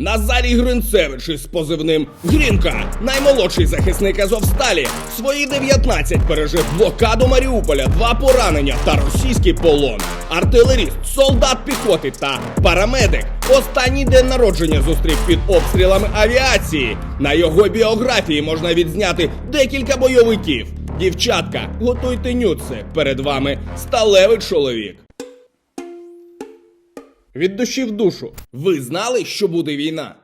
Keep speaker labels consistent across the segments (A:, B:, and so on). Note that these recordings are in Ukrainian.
A: Назарій Гринцевич із позивним Грінка, наймолодший захисник Азовсталі, свої 19 пережив блокаду Маріуполя, два поранення та російський полон. Артилеріст, солдат піхоти та парамедик. Останній день народження зустрів під обстрілами авіації. На його біографії можна відзняти декілька бойовиків. Дівчатка, готуйте нюци. Перед вами сталевий чоловік. Від душі в душу. Ви знали, що буде війна?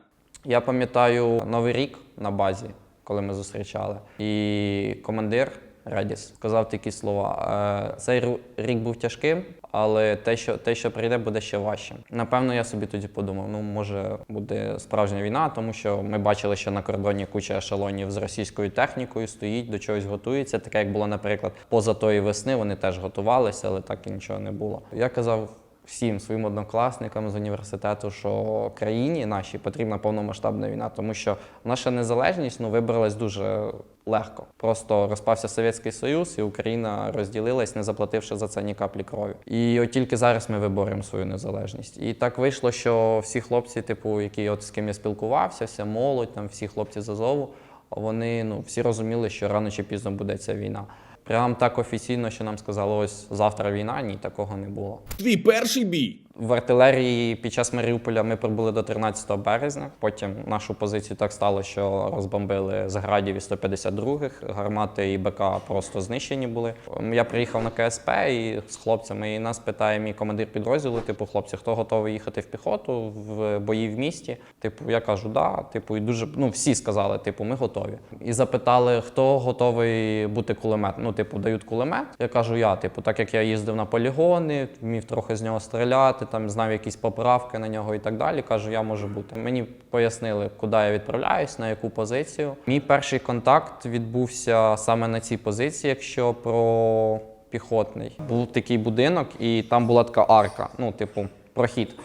B: Я пам'ятаю Новий рік на базі, коли ми зустрічали. І командир Редіс сказав такі слова: «Е, цей рік був тяжким, але те, що те, що прийде, буде ще важчим. Напевно, я собі тоді подумав: ну може буде справжня війна, тому що ми бачили, що на кордоні куча ешелонів з російською технікою стоїть, до чогось готується. Таке як було, наприклад, поза тої весни. Вони теж готувалися, але так і нічого не було. Я казав всім своїм однокласникам з університету, що країні нашій потрібна повномасштабна війна, тому що наша незалежність ну, вибралась дуже легко. Просто розпався Совєтський Союз, і Україна розділилась, не заплативши за це ні каплі крові. І от тільки зараз ми виборемо свою незалежність. І так вийшло, що всі хлопці, типу, які от з ким я спілкувався, вся молодь, там всі хлопці з Азову, вони ну всі розуміли, що рано чи пізно буде ця війна. Прям так офіційно, що нам сказали, ось завтра війна, ні, такого не було.
A: Твій перший бій.
B: В артилерії під час Маріуполя ми прибули до 13 березня. Потім нашу позицію так стало, що розбомбили з градів і 152-х. Гармати і БК просто знищені були. Я приїхав на КСП і з хлопцями, і нас питає мій командир підрозділу: типу, хлопці, хто готовий їхати в піхоту в бої в місті? Типу, я кажу, да. Типу, і дуже ну всі сказали, типу, ми готові. І запитали, хто готовий бути кулемет. Ну, типу, дають кулемет. Я кажу, я, типу, так як я їздив на полігони, вмів трохи з нього стріляти, там знав якісь поправки на нього і так далі. Кажу, я можу бути. Мені пояснили, куди я відправляюсь, на яку позицію. Мій перший контакт відбувся саме на цій позиції, якщо про піхотний. Був такий будинок, і там була така арка, ну, типу, прохід.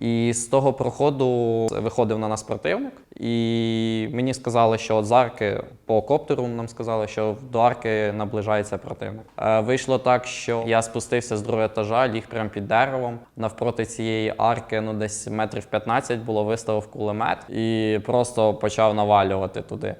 B: І з того проходу виходив на нас противник, і мені сказали, що з арки по коптеру нам сказали, що до арки наближається противник. Е, вийшло так, що я спустився з другого етажа, ліг прямо під деревом. Навпроти цієї арки, ну десь метрів 15 було виставив кулемет і просто почав навалювати туди.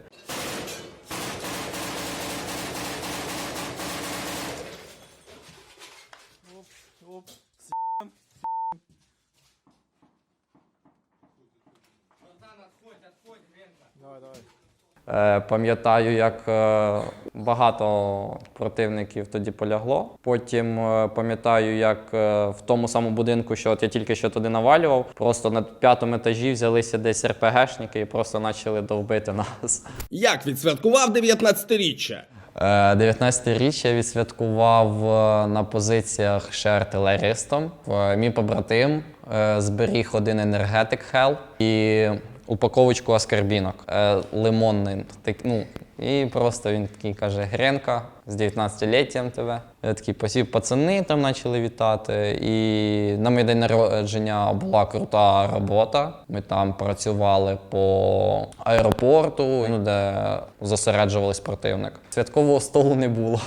B: Е, Пам'ятаю, як е, багато противників тоді полягло. Потім е, пам'ятаю, як е, в тому самому будинку, що от я тільки що туди навалював, просто на п'ятому етажі взялися десь РПГшники і просто почали довбити нас.
A: Як відсвяткував 19-річчя?
B: Е, 19-річчя я відсвяткував е, на позиціях ще артилеристом. Е, Мій побратим е, зберіг один енергетик Hell і упаковочку аскарбінок е, лимонний. Так, ну, і просто він такий каже: Гренка, з 19-літтям тебе. Я такий посів пацани там почали вітати. І на мій день народження була крута робота. Ми там працювали по аеропорту, ну, де зосереджувались противник. Святкового столу не було.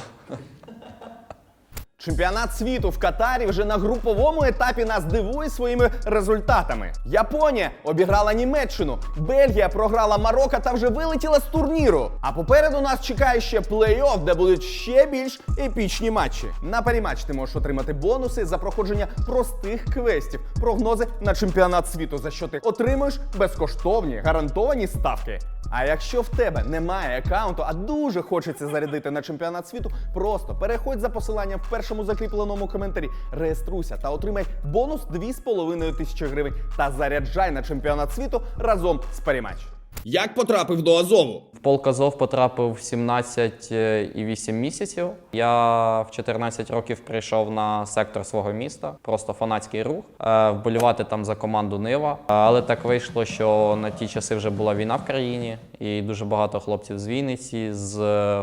C: Чемпіонат світу в Катарі вже на груповому етапі нас дивує своїми результатами. Японія обіграла Німеччину, Бельгія програла Марокко та вже вилетіла з турніру. А попереду нас чекає ще плей-офф, де будуть ще більш епічні матчі. На паріматч ти можеш отримати бонуси за проходження простих квестів, прогнози на чемпіонат світу, за що ти отримуєш безкоштовні гарантовані ставки. А якщо в тебе немає аккаунту, а дуже хочеться зарядити на чемпіонат світу, просто переходь за посиланням в першому закріпленому коментарі, реєструйся та отримай бонус 2,5 тисячі гривень та заряджай на чемпіонат світу разом з Паріматч.
A: Як потрапив до Азову?
B: В полк Азов потрапив в 17 і 8 місяців. Я в 14 років прийшов на сектор свого міста, просто фанатський рух, е, вболівати там за команду Нива. Але так вийшло, що на ті часи вже була війна в країні, і дуже багато хлопців з Вінниці, з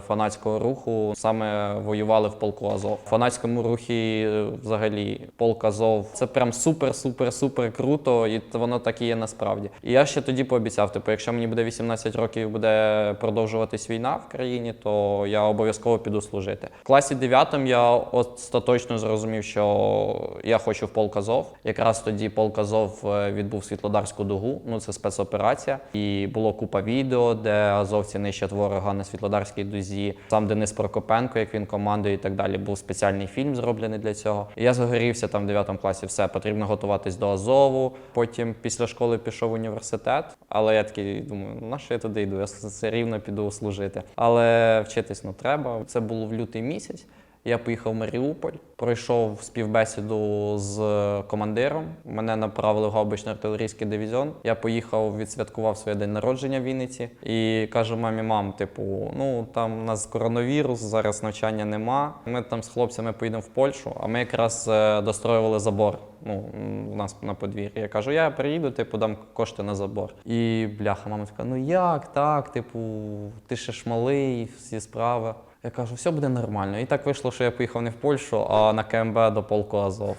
B: фанатського руху саме воювали в полку Азов. В фанатському рухі е, взагалі полк Азов це прям супер, супер, супер круто, і воно так і є насправді. І я ще тоді пообіцяв, типу, якщо мені буде 18 років, буде продовжуватись війна в країні, то я обов'язково піду служити. В класі 9 я остаточно зрозумів, що я хочу в полк Азов. Якраз тоді полк Азов е, відбув Світлодарську дугу. Ну це спецоперація. І було купа відео, де азовці нищать ворога на Світлодарській дузі. Сам Денис Прокопенко, як він командує і так далі. Був спеціальний фільм зроблений для цього. Я загорівся там в 9 класі. Все потрібно готуватись до Азову. Потім після школи пішов в університет. Але я такий думаю, на що я туди йду? Я все рівно піду служити. Але вчитись ну треба. Це було в лютий місяць. Я поїхав в Маріуполь, пройшов співбесіду з командиром. Мене направили в гаубичний артилерійський дивізіон. Я поїхав, відсвяткував своє день народження в Вінниці і кажу мамі, мам, типу, ну там у нас коронавірус, зараз навчання нема. Ми там з хлопцями поїдемо в Польщу, а ми якраз е, достроювали забор. Ну, у нас на подвір'ї. Я кажу, я приїду, типу, дам кошти на забор. І бляха, мама така, ну як так? Типу, ти ще ж малий, всі справи. Я кажу, все буде нормально. І так вийшло, що я поїхав не в Польщу, а на КМБ до полку Азов.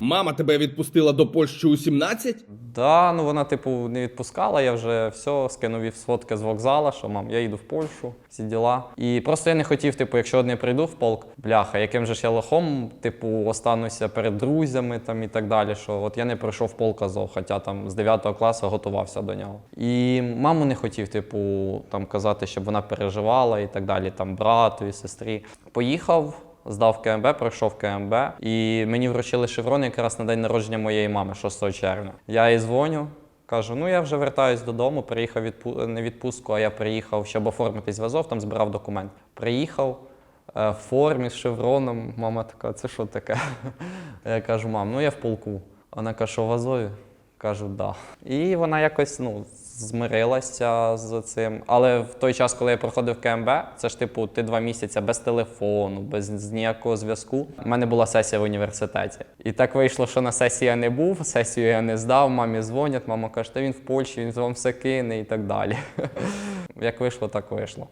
A: Мама тебе відпустила до Польщі у 17?
B: Да, ну вона, типу, не відпускала, я вже все, скинув їй фотки з вокзала, що мам, я їду в Польщу, всі діла. І просто я не хотів, типу, якщо не прийду в полк, бляха, яким же ж я лохом, типу, остануся перед друзями там і так далі. Що от я не пройшов полк Азов, хоча там з 9 класу готувався до нього. І маму не хотів, типу, там казати, щоб вона переживала і так далі, там брату і сестрі. Поїхав. Здав КМБ, пройшов КМБ, і мені вручили шеврон якраз на день народження моєї мами, 6 червня. Я їй дзвоню, кажу: ну я вже вертаюсь додому, приїхав відпу... не відпустку, а я приїхав, щоб оформити зв'язок, там збирав документ. Приїхав е, в формі з шевроном. Мама така, це що таке? Я кажу, мам, ну я в полку. Вона каже, що в Азові? Кажу, да. І вона якось ну, змирилася з цим. Але в той час, коли я проходив КМБ, це ж типу, ти два місяці без телефону, без ніякого зв'язку. У мене була сесія в університеті. І так вийшло, що на сесії я не був, сесію я не здав, мамі дзвонять, мама каже, та він в Польщі, він вам все кине і так далі. Як вийшло, так вийшло.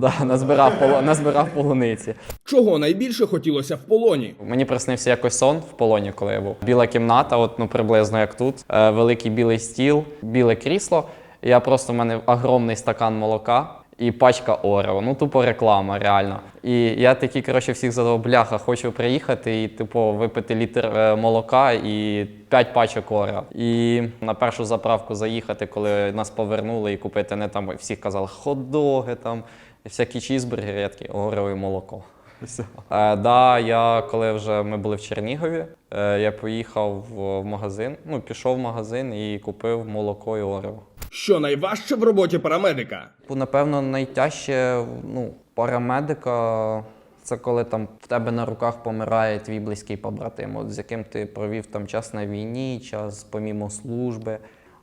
B: Да, назбирав, поло- назбирав полуниці.
A: Чого найбільше хотілося в полоні?
B: Мені приснився якось сон в полоні, коли я був. Біла кімната, от ну приблизно як тут. Е, великий білий стіл, біле крісло. Я просто в мене огромний стакан молока і пачка Орео. Ну, тупо реклама, реально. І я такий, коротше, всіх задав, бляха, хочу приїхати і, типу, випити літр е, молока і п'ять пачок Орео. І на першу заправку заїхати, коли нас повернули і купити не там, всіх казали, хот-доги там, всякі чізбургери, я такий Орео і молоко. Все. Е, да, я коли вже ми були в Чернігові, е, я поїхав в, в магазин, ну пішов в магазин і купив молоко і Орео.
A: Що найважче в роботі парамедика?
B: Бо, Напевно, найтяжче ну, парамедика це коли там в тебе на руках помирає твій близький побратим, от, з яким ти провів там час на війні, час помімо служби.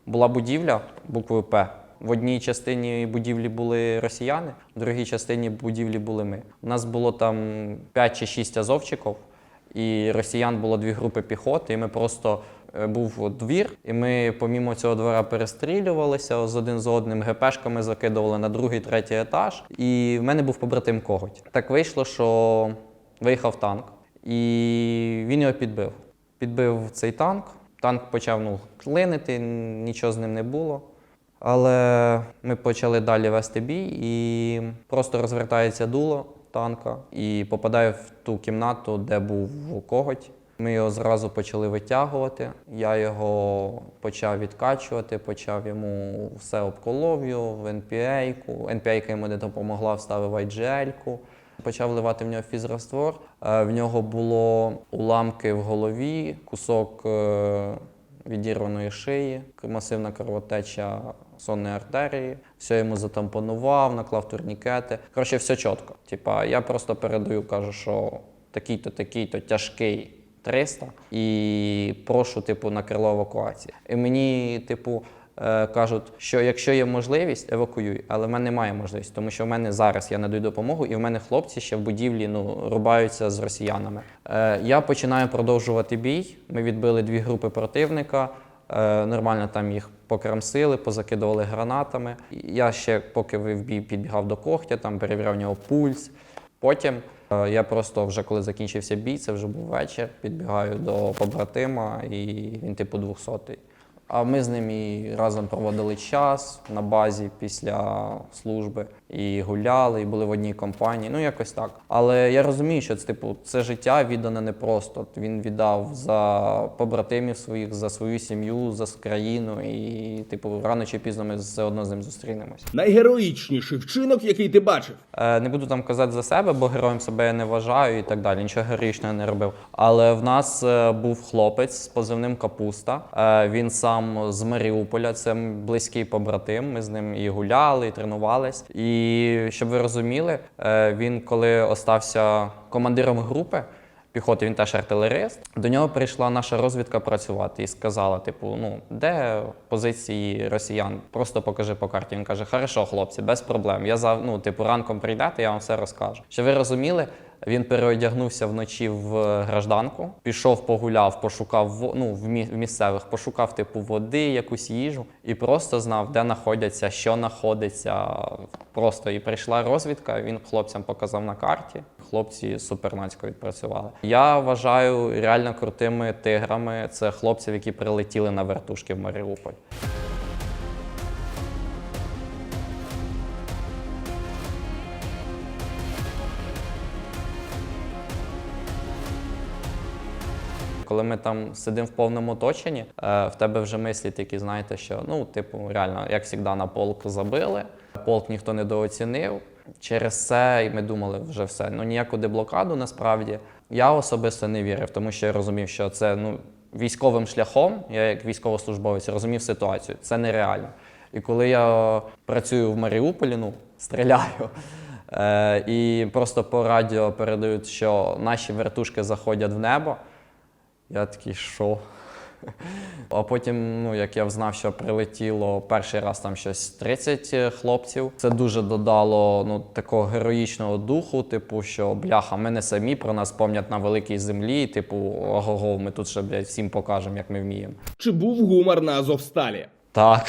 B: Була будівля буквою П. В одній частині будівлі були росіяни, в другій частині будівлі були ми. У нас було там 5 чи 6 азовчиків, і росіян було дві групи піхоти, і ми просто був двір, і ми помімо цього двора перестрілювалися з один з одним, ГПшками закидували на другий, третій етаж. І в мене був побратим коготь. Так вийшло, що виїхав танк, і він його підбив. Підбив цей танк. Танк почав ну, клинити, нічого з ним не було. Але ми почали далі вести бій, і просто розвертається дуло танка і попадає в ту кімнату, де був коготь. Ми його зразу почали витягувати. Я його почав відкачувати, почав йому все обколов його в NPA-ку. NPA йому не допомогла, вставив IGL-ку. Почав вливати в нього фізраствор. Е, В нього було уламки в голові, кусок е, відірваної шиї, масивна кровотеча сонної артерії. Все йому затампонував, наклав турнікети. Коротше, все чітко. Типа, я просто передаю, кажу, що такий-то, такий-то тяжкий 300 і прошу, типу, на крило евакуації. І мені, типу, е, кажуть, що якщо є можливість, евакуюй, але в мене немає можливості, тому що в мене зараз я надаю допомогу, і в мене хлопці ще в будівлі ну, рубаються з росіянами. Е, я починаю продовжувати бій. Ми відбили дві групи противника. Е, нормально там їх покрамсили, позакидували гранатами. Я ще, поки ви в бій підбігав до когтя, там перевіряв нього пульс. Потім я просто вже коли закінчився бій, це вже був вечір, підбігаю до побратима, і він типу 200-й. А ми з ним і разом проводили час на базі після служби, і гуляли, і були в одній компанії. Ну, якось так. Але я розумію, що це типу це життя віддане непросто. Він віддав за побратимів своїх, за свою сім'ю, за країну. І, типу, рано чи пізно ми все одно з ним зустрінемось.
A: Найгероїчніший вчинок, який ти бачив.
B: Е, Не буду там казати за себе, бо героєм себе я не вважаю і так далі. Нічого героїчного не робив. Але в нас е, був хлопець з позивним Капуста. Е, Він сам з Маріуполя, це близький побратим. Ми з ним і гуляли, і тренувались. І щоб ви розуміли, е, він коли остався командиром групи. Піхоти, він теж артилерист. До нього прийшла наша розвідка працювати і сказала: типу, ну де позиції росіян? Просто покажи по карті. Він каже: Хорошо, хлопці, без проблем. Я за ну, типу, ранком прийдете, я вам все розкажу. Щоб ви розуміли, він переодягнувся вночі в гражданку, пішов, погуляв, пошукав ну, в місцевих, пошукав типу води, якусь їжу, і просто знав, де знаходяться, що знаходиться. Просто і прийшла розвідка. Він хлопцям показав на карті. Хлопці супернацько відпрацювали. Я вважаю реально крутими тиграми. Це хлопців, які прилетіли на вертушки в Маріуполь. Коли ми там сидимо в повному оточенні, е, в тебе вже мислі такі, знаєте, що ну, типу, реально, як завжди, на полк забили, полк ніхто недооцінив. Через це і ми думали, вже все. Ну ніяку деблокаду насправді я особисто не вірив, тому що я розумів, що це ну, військовим шляхом, я як військовослужбовець розумів ситуацію. Це нереально. І коли я працюю в Маріуполі, ну, стріляю. Е, і просто по радіо передають, що наші вертушки заходять в небо. Я такий, що? А потім, ну, як я взнав, що прилетіло перший раз там щось 30 хлопців. Це дуже додало ну, такого героїчного духу, типу, що бляха, ми не самі про нас пам'ятають на великій землі. Типу, ого, ми тут ще блядь, всім покажемо, як ми вміємо.
A: Чи був гумор на Азовсталі?
B: Так.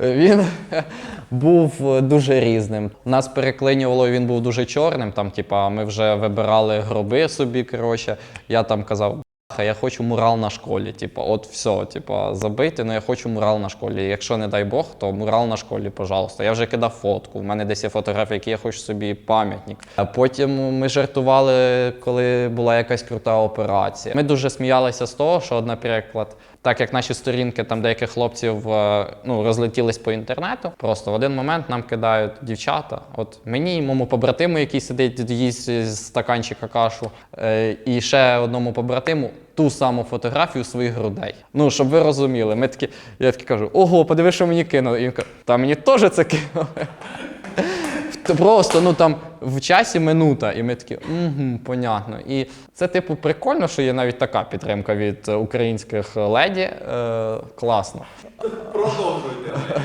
B: Він був дуже різним. Нас переклинювало, він був дуже чорним. Там, типа, ми вже вибирали гроби собі. Коротше, я там казав. «Бляха, Я хочу мурал на школі. Типа, от все, типа, забити, але я хочу мурал на школі. Якщо не дай Бог, то мурал на школі, пожалуйста. Я вже кидав фотку. У мене десь є фотографія, які я хочу собі пам'ятник. А потім ми жартували, коли була якась крута операція. Ми дуже сміялися з того, що, наприклад, так як наші сторінки там деяких хлопців е, ну, розлетілись по інтернету, просто в один момент нам кидають дівчата. От мені, моєму побратиму, який сидить, їсть з стаканчика кашу, е, і ще одному побратиму ту саму фотографію своїх грудей. Ну, щоб ви розуміли, ми такі, я таки кажу: ого, подиви, що мені кинули. І він каже, та мені теж це кинули. Т- Просто ну там в часі минута, і ми такі, угу, понятно. І це, типу, прикольно, що є навіть така підтримка від українських леді. Е, класно. Продовжуйте.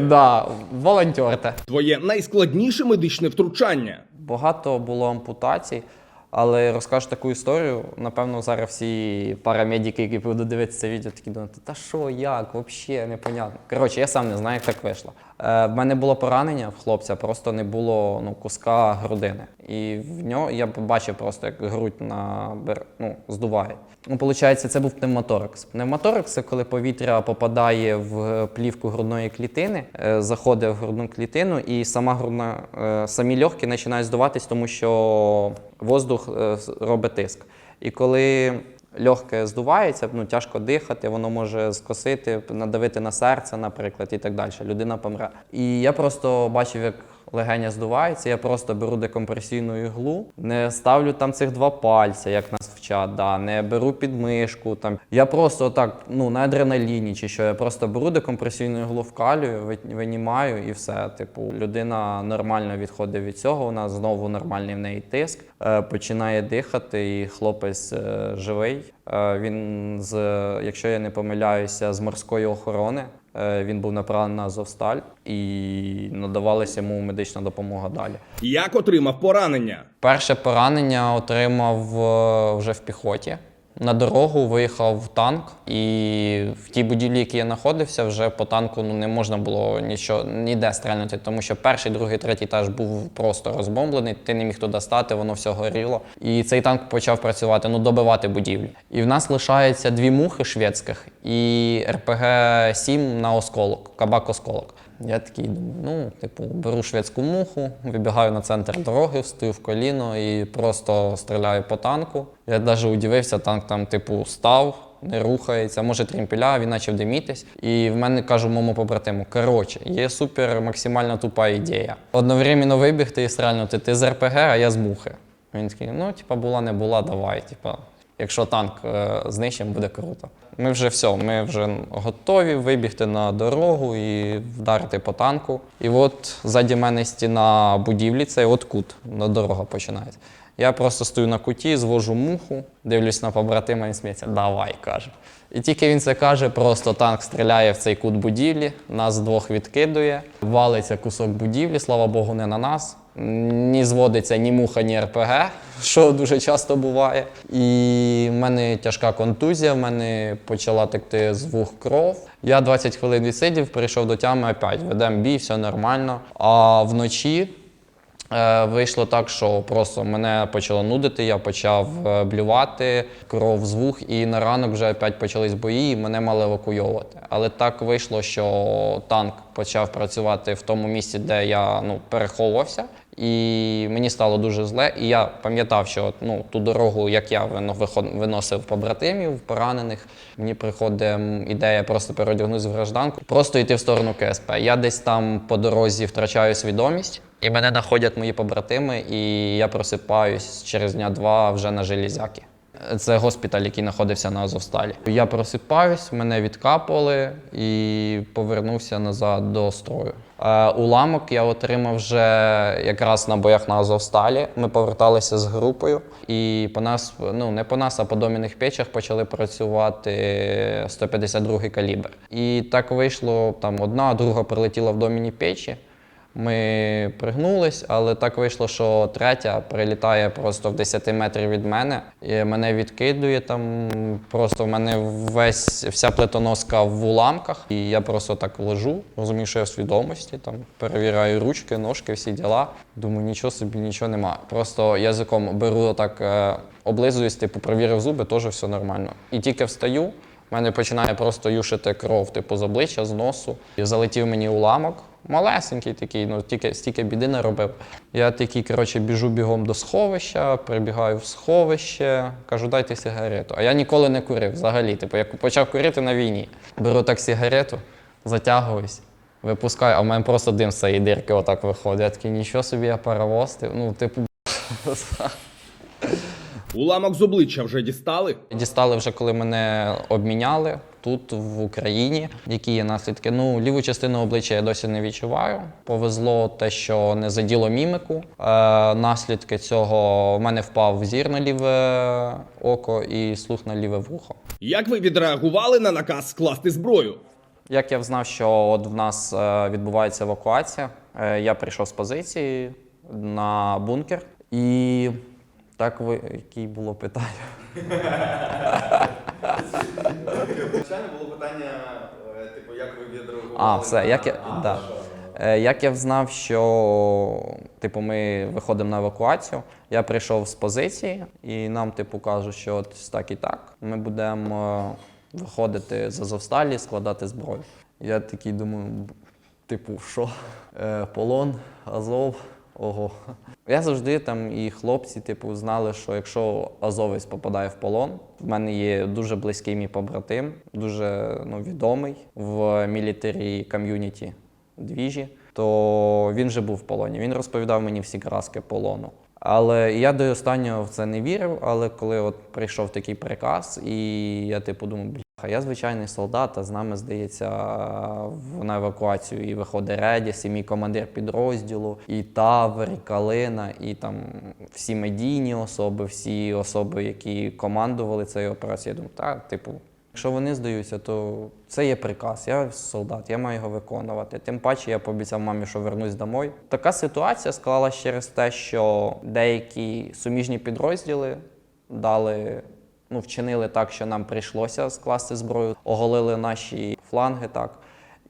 B: Да, волонтерте.
A: Твоє найскладніше медичне втручання.
B: Багато було ампутацій, але розкажу таку історію. Напевно, зараз всі парамедики, які будуть дивитися це відео, такі думають, та що, як, взагалі, непонятно. Коротше, я сам не знаю, як так вийшло. Е, в мене було поранення в хлопця, просто не було ну, куска грудини. І в нього я побачив просто, як грудь на ну, здуває. Ну, Получається, це був пневмоторакс. Пневмоторакс це коли повітря попадає в плівку грудної клітини, е, заходить в грудну клітину, і сама грудна, е, самі легкі починають здуватись, тому що воздух е, робить тиск. І коли легке здувається, ну тяжко дихати, воно може скосити, надавити на серце, наприклад, і так далі. Людина помре. І я просто бачив, як легеня здувається, я просто беру декомпресійну іглу, не ставлю там цих два пальця, як нас вчать, да, не беру підмишку. Там. Я просто так, ну, на адреналіні чи що, я просто беру декомпресійну іглу, вкалюю, ви- винімаю і все. Типу, людина нормально відходить від цього, нас знову нормальний в неї тиск, е, починає дихати, і хлопець е, живий. Е, він з, якщо я не помиляюся, з морської охорони. Е, Він був направлений на Азовсталь і надавалася йому медична допомога далі.
A: Як отримав поранення?
B: Перше поранення отримав е, вже в піхоті. На дорогу виїхав танк, і в тій будівлі, якій я знаходився, вже по танку ну, не можна було нічого ніде стрельнути, тому що перший, другий, третій етаж був просто розбомблений, ти не міг туди стати, воно все горіло. І цей танк почав працювати, ну добивати будівлі. І в нас лишається дві мухи шведських і РПГ-7 на осколок, кабак осколок. Я такий думаю, ну, типу, беру шведську муху, вибігаю на центр дороги, встаю в коліно і просто стріляю по танку. Я навіть удивився, танк там, типу, став, не рухається, може тремпіля, він почав димітись. І в мене кажу моєму побратиму: коротше, є супер максимально тупа ідея. Одновременно вибігти і стрельнути ти з РПГ, а я з мухи. Він такий, ну, типа, була, не була, давай. Типа, якщо танк е, знищимо, буде круто. Ми вже все, ми вже готові вибігти на дорогу і вдарити по танку. І от ззаді мене стіна будівлі, це от кут, на дорога починається. Я просто стою на куті, звожу муху, дивлюсь на побратима і сміється, давай, каже. І тільки він це каже, просто танк стріляє в цей кут будівлі, нас двох відкидує, валиться кусок будівлі, слава Богу, не на нас. Ні зводиться ні муха, ні РПГ, що дуже часто буває. І в мене тяжка контузія, в мене почала текти з вух кров. Я 20 хвилин відсидів, прийшов до тями опять. Ведемо бій, все нормально. А вночі Е, Вийшло так, що просто мене почало нудити, я почав е, блювати, кров з вух, і на ранок вже опять почались бої, і мене мали евакуйовувати. Але так вийшло, що танк почав працювати в тому місці, де я ну, переховувався. І мені стало дуже зле. І я пам'ятав, що ну, ту дорогу, як я вино- виносив побратимів, поранених, мені приходить ідея просто переодягнутися в гражданку, просто йти в сторону КСП. Я десь там по дорозі втрачаю свідомість, і мене знаходять мої побратими, і я просипаюсь через дня два вже на железяки. Це госпіталь, який знаходився на Азовсталі. Я просипаюсь, мене відкапували і повернувся назад до строю. Е, уламок я отримав вже якраз на боях на Азовсталі. Ми поверталися з групою, і по нас, ну не по нас, а по доміних печах почали працювати 152-й калібр. І так вийшло, там одна, друга прилетіла в доміні печі. Ми пригнулись, але так вийшло, що третя прилітає просто в 10 метрів від мене. І мене відкидує там. Просто в мене весь вся плитоноска в уламках. І я просто так лежу, розумію, що я в свідомості, там перевіряю ручки, ножки, всі діла. Думаю, нічого собі, нічого нема. Просто язиком беру так, е, облизуюсь, типу, провірив зуби, теж все нормально. І тільки встаю. В мене починає просто юшити кров, типу, з обличчя, з носу. І залетів мені уламок. Малесенький такий, ну тільки стільки біди не робив. Я такий, коротше, біжу бігом до сховища, прибігаю в сховище, кажу, дайте сигарету. А я ніколи не курив взагалі. Типу, я почав курити на війні. Беру так сигарету, затягуюсь, випускаю, а в мене просто дим з дирки отак виходить. Я такий, нічого собі, я паровоз. Ну, типу,
A: Уламок з обличчя вже дістали?
B: Дістали вже, коли мене обміняли тут, в Україні. Які є наслідки? Ну, ліву частину обличчя я досі не відчуваю. Повезло те, що не заділо мімику. Е, наслідки цього в мене впав зір на ліве око і слух на ліве вухо.
A: Як ви відреагували на наказ скласти зброю?
B: Як я взнав, що от в нас е, відбувається евакуація, е, я прийшов з позиції на бункер і так ви яке було питання?
D: Звичайно, було питання, е, типу, як ви відреагували?
B: А, все, як я,
D: на-
B: да. Е, як я взнав, що типу, ми виходимо на евакуацію, я прийшов з позиції, і нам, типу, кажуть, що от так і так. Ми будемо е, виходити з Азовсталі, складати зброю. Я такий думаю, типу, що? Полон, Азов. Ого. Я завжди там і хлопці, типу, знали, що якщо азовець попадає в полон, в мене є дуже близький мій побратим, дуже ну, відомий в мілітарі ком'юніті двіжі, то він же був в полоні. Він розповідав мені всі краски полону. Але я до останнього в це не вірив. Але коли от прийшов такий приказ, і я типу думаю, бляха, я звичайний солдат, а з нами здається на евакуацію і виходить Редіс, і мій командир підрозділу, і Тавр, і Калина, і там всі медійні особи, всі особи, які командували цією операцією. Я думаю, так, типу, Якщо вони здаються, то це є приказ. Я солдат, я маю його виконувати. Тим паче я пообіцяв мамі, що вернусь домой. Така ситуація склалася через те, що деякі суміжні підрозділи дали ну, вчинили так, що нам прийшлося скласти зброю, оголили наші фланги так.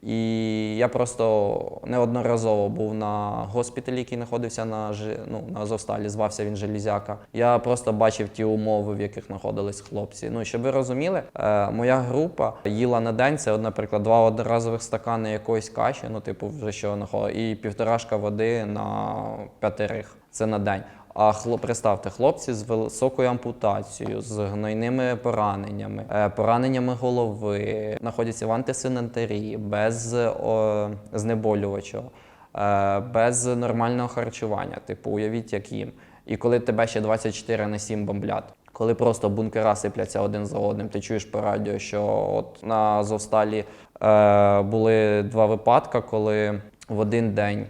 B: І я просто неодноразово був на госпіталі, який знаходився на, ну, на Азовсталі, звався він Желізяка. Я просто бачив ті умови, в яких знаходились хлопці. Ну, щоб ви розуміли, е, моя група їла на день, це, наприклад, два одноразових стакани якоїсь каші, ну, типу, вже що і півторашка води на п'ятерих. Це на день. А хло, представте, хлопці з високою ампутацією, з гнойними пораненнями, е, пораненнями голови, знаходяться в антисанітарії, без о, знеболювача, е, без нормального харчування. Типу, уявіть, як їм. І коли тебе ще 24 на 7 бомблять. Коли просто бункера сипляться один за одним, ти чуєш по радіо, що от на Азовсталі е, були два випадки, коли в один день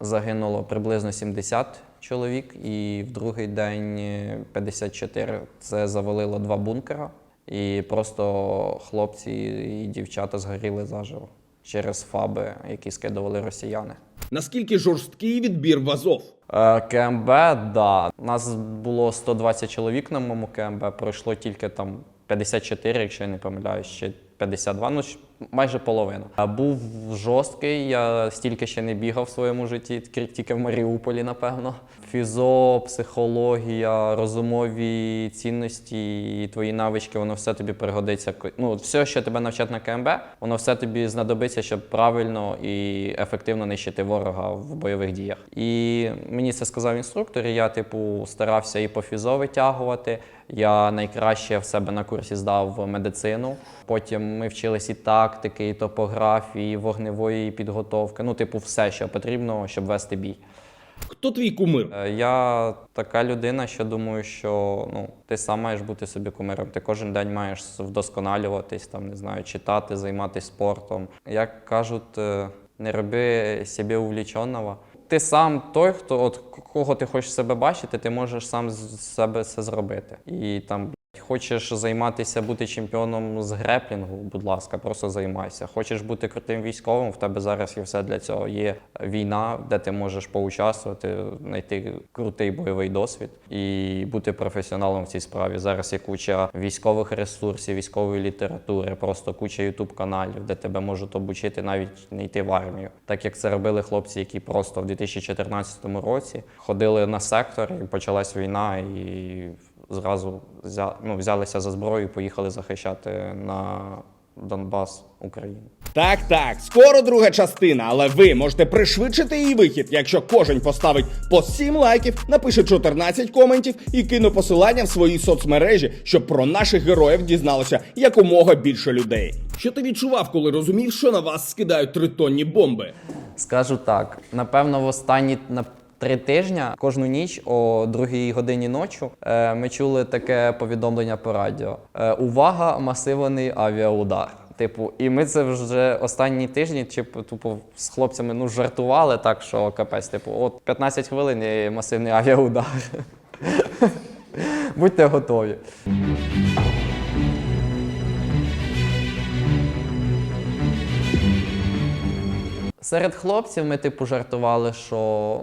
B: загинуло приблизно 70 чоловік, і в другий день е, 54. Це завалило два бункера, і просто хлопці і дівчата згоріли заживо через фаби, які скидували росіяни.
A: Наскільки жорсткий відбір в Азов?
B: Е, КМБ, да. Нас було 120 чоловік на моєму КМБ, пройшло тільки там 54, якщо я не помиляюсь, ще 52, ну майже половина. Був жорсткий, я стільки ще не бігав в своєму житті, тільки в Маріуполі, напевно. Фізо, психологія, розумові цінності і твої навички, воно все тобі пригодиться. Ну, все, що тебе навчать на КМБ, воно все тобі знадобиться, щоб правильно і ефективно нищити ворога в бойових діях. І мені це сказав інструктор, і я, типу, старався і по фізо витягувати. Я найкраще в себе на курсі здав медицину. Потім ми вчились і тактики, і топографії, і вогневої підготовки. Ну, типу, все, що потрібно, щоб вести бій.
A: Хто твій кумир?
B: Е, Я така людина, що думаю, що ну, ти сам маєш бути собі кумиром. Ти кожен день маєш вдосконалюватись, там, не знаю, читати, займатися спортом. Як кажуть, е, не роби себе увліченого. Ти сам той, хто от к- кого ти хочеш себе бачити, ти можеш сам з себе це зробити. І там Хочеш займатися бути чемпіоном з греплінгу, будь ласка, просто займайся. Хочеш бути крутим військовим, в тебе зараз є все для цього. Є війна, де ти можеш поучаствувати, знайти крутий бойовий досвід і бути професіоналом в цій справі. Зараз є куча військових ресурсів, військової літератури, просто куча ютуб каналів, де тебе можуть обучити навіть не йти в армію. Так як це робили хлопці, які просто в 2014 році ходили на сектор, і почалась війна, і зразу взя, ну, взялися за зброю і поїхали захищати на Донбас Україну.
A: Так, так, скоро друга частина, але ви можете пришвидшити її вихід, якщо кожен поставить по 7 лайків, напише 14 коментів і кине посилання в свої соцмережі, щоб про наших героїв дізналося якомога більше людей. Що ти відчував, коли розумів, що на вас скидають тритонні бомби?
B: Скажу так, напевно, в останні на три тижні кожну ніч о другій годині ночі е, ми чули таке повідомлення по радіо: е, Увага, масиваний авіаудар. Типу, і ми це вже останні тижні, чи тупо з хлопцями ну жартували так, що капець, типу, от 15 хвилин і масивний авіаудар. Будьте готові. Серед хлопців ми, типу, жартували, що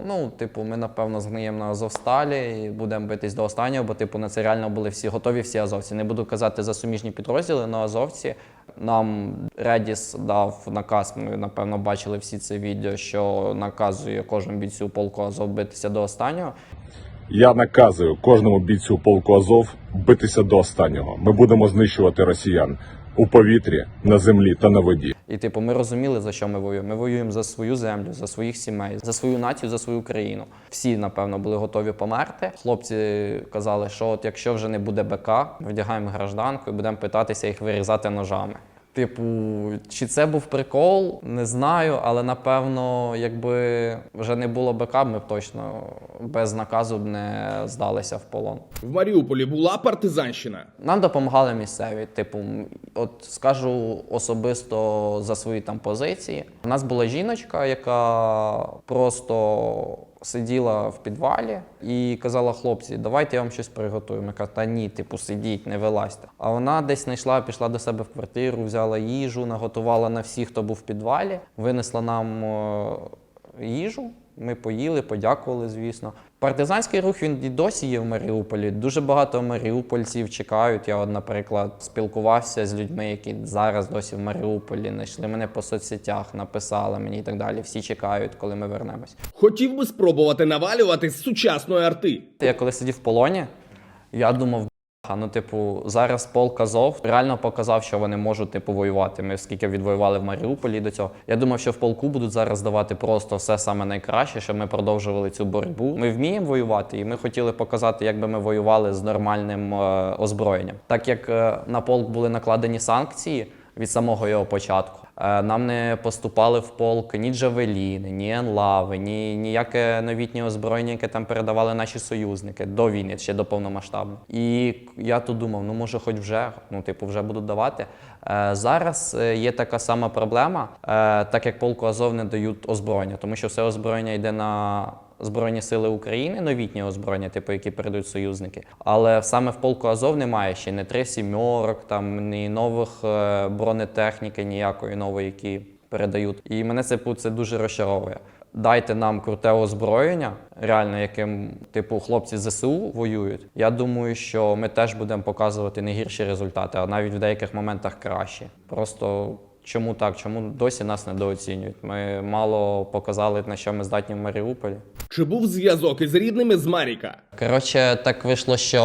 B: ну, типу, ми, напевно, згниємо на Азовсталі і будемо битись до останнього, бо, типу, на це реально були всі готові, всі азовці. Не буду казати за суміжні підрозділи, але азовці нам Редіс дав наказ. Ми, напевно, бачили всі це відео, що наказує кожному бійцю полку Азов битися до останнього.
E: Я наказую кожному бійцю полку Азов битися до останнього. Ми будемо знищувати росіян у повітрі, на землі та на воді.
B: І, типу, ми розуміли, за що ми воюємо. Ми воюємо за свою землю, за своїх сімей, за свою націю, за свою країну. Всі, напевно, були готові померти. Хлопці казали, що от якщо вже не буде БК, вдягаємо гражданку і будемо питатися їх вирізати ножами. Типу, чи це був прикол, не знаю, але напевно, якби вже не було БК, ми б точно без наказу б не здалися в полон.
A: В Маріуполі була партизанщина.
B: Нам допомагали місцеві. Типу, от скажу особисто за свої там позиції. У нас була жіночка, яка просто сиділа в підвалі і казала: хлопці, давайте я вам щось приготую. Ми кажуть, та ні, типу, сидіть, не вилазьте. А вона десь знайшла, пішла до себе в квартиру, взяла їжу, наготувала на всіх, хто був в підвалі, винесла нам. е, Їжу Ми поїли, подякували, звісно. Партизанський рух він і досі є в Маріуполі. Дуже багато маріупольців чекають. Я, наприклад, спілкувався з людьми, які зараз досі в Маріуполі, знайшли мене по соцсетях, написали мені і так далі. Всі чекають, коли ми вернемось.
A: Хотів би спробувати навалювати з сучасної арти.
B: Я коли сидів в полоні, я думав, «Бляха, ну, типу, зараз полк Азов реально показав, що вони можуть типу воювати. Ми скільки відвоювали в Маріуполі до цього. Я думав, що в полку будуть зараз давати просто все саме найкраще, щоб ми продовжували цю боротьбу. Ми вміємо воювати, і ми хотіли показати, як би ми воювали з нормальним е, озброєнням. Так як е, на полк були накладені санкції від самого його початку. Е, Нам не поступали в полк ні джавеліни, ні енлави, ні ніяке новітнє озброєння, яке там передавали наші союзники до війни, ще до повномасштабної. І я тут думав, ну може, хоч вже, ну типу, вже будуть давати. Е, Зараз е, є така сама проблема, так як полку Азов не дають озброєння, тому що все озброєння йде на Збройні сили України, новітнє озброєння, типу, які передають союзники. Але саме в полку Азов немає ще не три сімьорок, там ні нових е, бронетехніки, ніякої нової, які передають. І мене це, це дуже розчаровує. Дайте нам круте озброєння, реально, яким типу хлопці ЗСУ воюють. Я думаю, що ми теж будемо показувати не гірші результати, а навіть в деяких моментах кращі. Просто чому так? Чому досі нас недооцінюють? Ми мало показали, на що ми здатні в Маріуполі.
A: Чи був зв'язок із рідними з Маріка?
B: Коротше, так вийшло, що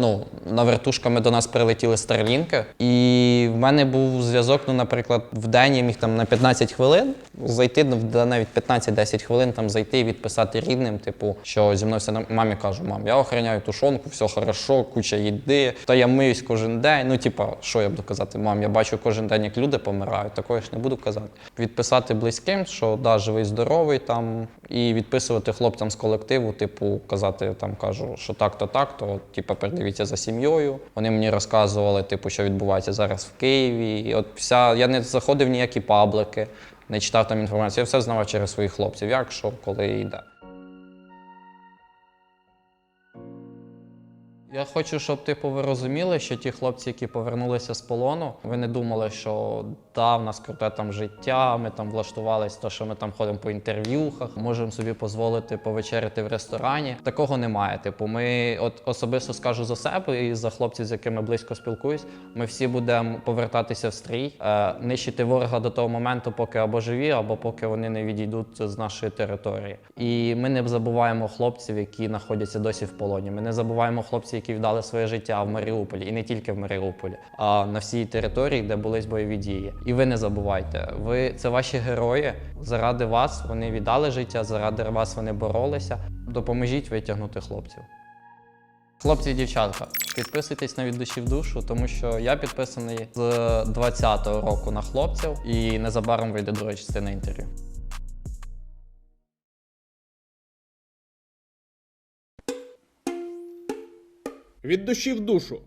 B: ну, на вертушками до нас прилетіли старлінки, і в мене був зв'язок, ну, наприклад, в день я міг там на 15 хвилин зайти, ну, навіть 15-10 хвилин там зайти і відписати рідним, типу, що зі мною все на мамі кажу, мам, я охороняю тушонку, все хорошо, куча їди, та я миюсь кожен день. Ну, типа, що я буду казати, мам, я бачу кожен день, як люди помирають, такого ж не буду казати. Відписати близьким, що да, живий, здоровий там, і відписувати хлопцям з колективу, типу, казати там кажу, що так-то, так-то, типу, передивіться за сім'єю. Вони мені розказували, типу, що відбувається зараз в Києві. І от вся я не заходив в ніякі паблики, не читав там інформацію. Я все знав через своїх хлопців, як що, коли і Я хочу, щоб типу ви розуміли, що ті хлопці, які повернулися з полону, ви не думали, що да, в нас круте там життя, ми там влаштувались, то що ми там ходимо по інтерв'юхах, можемо собі дозволити повечеряти в ресторані. Такого немає. Типу, ми от особисто скажу за себе і за хлопців, з якими близько спілкуюсь. Ми всі будемо повертатися в стрій, е, нищити ворога до того моменту, поки або живі, або поки вони не відійдуть з нашої території. І ми не забуваємо хлопців, які знаходяться досі в полоні. Ми не забуваємо хлопців, які віддали своє життя в Маріуполі, і не тільки в Маріуполі, а на всій території, де були бойові дії. І ви не забувайте, ви це ваші герої. Заради вас вони віддали життя, заради вас вони боролися. Допоможіть витягнути хлопців. Хлопці і дівчатка, підписуйтесь на від душі в душу, тому що я підписаний з 20-го року на хлопців, і незабаром вийде друга частина інтерв'ю.
A: Від душі в душу.